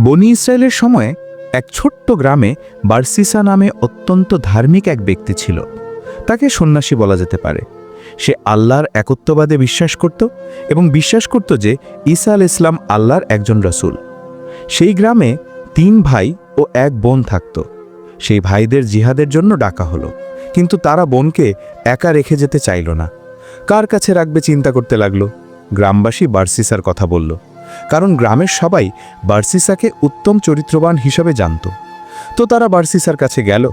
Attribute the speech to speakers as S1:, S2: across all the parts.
S1: বনি ইসরায়েলের সময়ে এক ছোট্ট গ্রামে বার্সিসা নামে অত্যন্ত ধার্মিক এক ব্যক্তি ছিল। তাকে সন্ন্যাসী বলা যেতে পারে। সে আল্লাহর একত্ববাদে বিশ্বাস করত এবং বিশ্বাস করত যে ঈসা আল ইসলাম আল্লাহর একজন রসুল। সেই গ্রামে তিন ভাই ও এক বোন থাকত। সেই ভাইদের জিহাদের জন্য ডাকা হলো। কিন্তু তারা বোনকে একা রেখে যেতে চাইল না। কার কাছে রাখবে চিন্তা করতে লাগল। গ্রামবাসী বার্সিসার কথা বলল। কারণ গ্রামের সবাই বার্সিসাকে উত্তম চরিত্রবান হিসাবে জানত। তো তারা বার্সিসার কাছে গেল।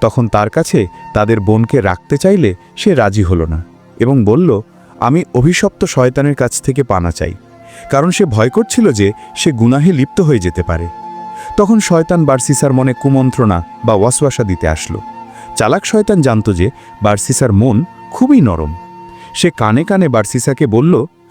S1: তখন তার কাছে তাদের বোনকে রাখতে চাইলে সে রাজি হলো না এবং বলল, আমি অভিশপ্ত শয়তানের কাছ থেকে পানা চাই, কারণ সে ভয় করছিল যে সে গুনাহে লিপ্ত হয়ে যেতে পারে। তখন শয়তান বার্সিসার মনে কুমন্ত্রণা বা ওয়াসওয়াসা দিতে আসলো। চালাক শয়তান জানত যে বার্সিসার মন খুবই নরম। সে কানে কানে বার্সিসাকে বলল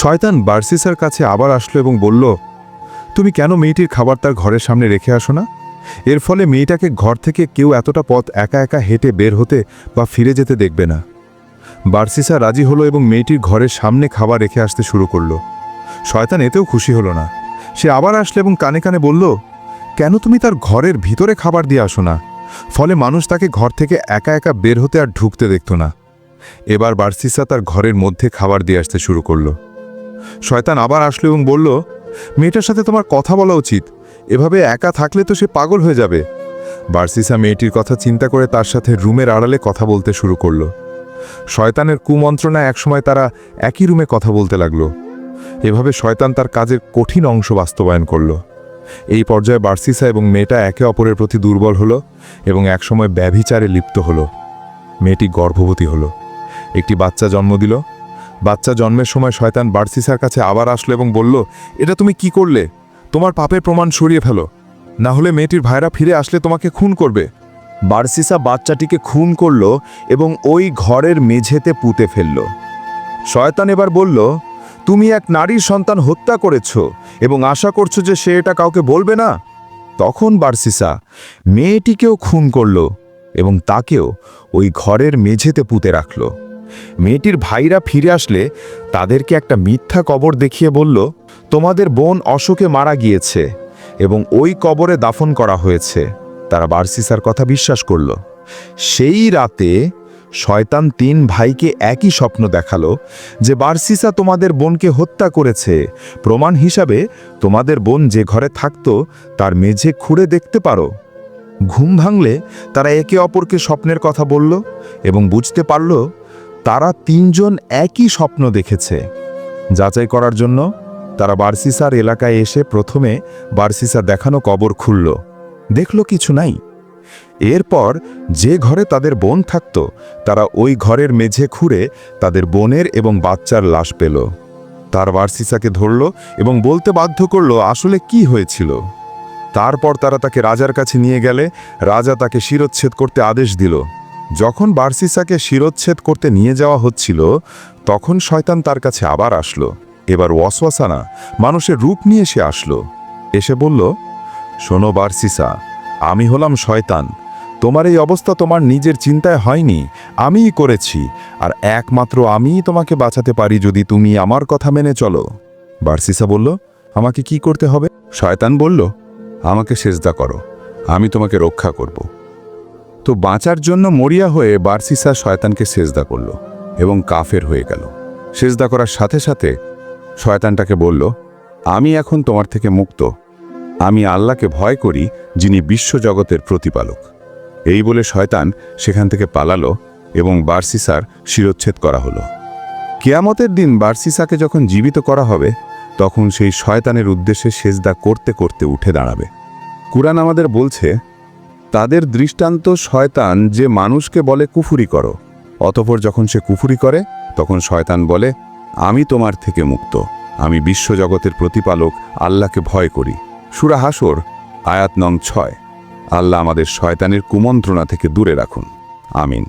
S2: শয়তান বার্সিসার কাছে আবার আসলো এবং বলল, তুমি কেন মেয়েটির খাবার তার ঘরের সামনে রেখে আসো না? এর ফলে মেয়েটাকে ঘর থেকে কেউ এতটা পথ একা একা হেঁটে বের হতে বা ফিরে যেতে দেখবে না। বার্সিসা রাজি হলো এবং মেয়েটির ঘরের সামনে খাবার রেখে আসতে শুরু করল। শয়তান এতেও খুশি হলো না। সে আবার আসলে এবং কানে কানে বলল, কেন তুমি তার ঘরের ভিতরে খাবার দিয়ে আসো না? ফলে মানুষ তাকে ঘর থেকে একা একা বের হতে আর ঢুকতে দেখত না। এবার বার্সিসা তার ঘরের মধ্যে খাবার দিয়ে আসতে শুরু করল। শয়তান আবার আসলো এবং বলল, মেয়েটার সাথে তোমার কথা বলা উচিত। এভাবে একা থাকলে তো সে পাগল হয়ে যাবে। বার্সিসা মেয়েটির কথা চিন্তা করে তার সাথে রুমের আড়ালে কথা বলতে শুরু করল। শয়তানের কুমন্ত্রণায় একসময় তারা একই রুমে কথা বলতে লাগল। এভাবে শয়তান তার কাজের কঠিন অংশ বাস্তবায়ন করল। এই পর্যায়ে বার্সিসা এবং মেয়েটা একে অপরের প্রতি দুর্বল হলো এবং একসময় ব্যভিচারে লিপ্ত হলো। মেয়েটি গর্ভবতী হলো। একটি বাচ্চা জন্ম দিল। বাচ্চা জন্মের সময় শয়তান বার্সিসার কাছে আবার আসলো এবং বলল, এটা তুমি কি করলে? তোমার পাপের প্রমাণ সরিয়ে ফেলো। না হলে মেয়েটির ভাইরা ফিরে আসলে তোমাকে খুন করবে।
S1: বার্সিসা বাচ্চাটিকে খুন করল এবং ওই ঘরের মেঝেতে পুঁতে ফেলল। শয়তান এবার বলল, তুমি এক নারীর সন্তান হত্যা করেছ এবং আশা করছ যে সে এটা কাউকে বলবে না? তখন বার্সিসা মেয়েটিকেও খুন করল এবং তাকেও ওই ঘরের মেঝেতে পুঁতে রাখল। মেয়েটির ভাইরা ফিরে আসলে তাদেরকে একটা মিথ্যা কবর দেখিয়ে বলল, তোমাদের বোন অশোকে মারা গিয়েছে এবং ওই কবরে দাফন করা হয়েছে। তারা বার্সিসার কথা বিশ্বাস করল। সেই রাতে শয়তান তিন ভাইকে একই স্বপ্ন দেখাল যে বার্সিসা তোমাদের বোনকে হত্যা করেছে। প্রমাণ হিসাবে তোমাদের বোন যে ঘরে থাকতো তার মেঝে খুঁড়ে দেখতে পারো। ঘুম ভাঙলে তারা একে অপরকে স্বপ্নের কথা বলল এবং বুঝতে পারল তারা তিনজন একই স্বপ্ন দেখেছে। যাচাই করার জন্য তারা বার্সিসার এলাকায় এসে প্রথমে বার্সিসা দেখানো কবর খুলল। দেখল কিছু নাই। এরপর যে ঘরে তাদের বোন থাকত, তারা ওই ঘরের মেঝে খুঁড়ে তাদের বোনের এবং বাচ্চার লাশ পেল। তার বার্সিসাকে ধরল এবং বলতে বাধ্য করল, আসলে কি হয়েছিল? তারপর তারা তাকে রাজার কাছে নিয়ে গেলে রাজা তাকে শিরচ্ছেদ করতে আদেশ দিল। যখন বার্সিসাকে শিরোচ্ছেদ করতে নিয়ে যাওয়া হচ্ছিল, তখন শয়তান তার কাছে আবার আসলো। এবার ওয়াসওয়াসানা মানুষের রূপ নিয়ে সে আসলো। এসে বলল, শোনো বার্সিসা, আমি হলাম শয়তান। তোমার এই অবস্থা তোমার নিজের চিন্তায় হয়নি। আমিই করেছি, আর একমাত্র আমিই তোমাকে বাঁচাতে পারি যদি তুমি আমার কথা মেনে চলো। বার্সিসা বলল, আমাকে কি করতে হবে? শয়তান বলল, আমাকে সেজদা করো। আমি তোমাকে রক্ষা করব। তো বাঁচার জন্য মরিয়া হয়ে বার্সিসা শয়তানকে সেজদা করল এবং কাফের হয়ে গেল। সেজদা করার সাথে সাথে শয়তানটাকে বলল, আমি এখন তোমার থেকে মুক্ত। আমি আল্লাহকে ভয় করি, যিনি বিশ্বজগতের প্রতিপালক। এই বলে শয়তান সেখান থেকে পালালো এবং বার্সিসার শিরচ্ছেদ করা হলো। কেয়ামতের দিন বার্সিসাকে যখন জীবিত করা হবে, তখন সেই শয়তানের উদ্দেশ্যে সেজদা করতে করতে উঠে দাঁড়াবে। কুরআন আমাদের বলছে তাদের দৃষ্টান্ত শয়তান যে মানুষকে বলে কুফুরি করো। অতপর যখন সে কুফুরি করে, তখন শয়তান বলে, আমি তোমার থেকে মুক্ত। আমি বিশ্বজগতের প্রতিপালক, আল্লাহকে ভয় করি। সুরা হাসর, আয়াত নং ছয়। আল্লাহ আমাদের শয়তানের কুমন্ত্রণা থেকে দূরে রাখুন। আমিন।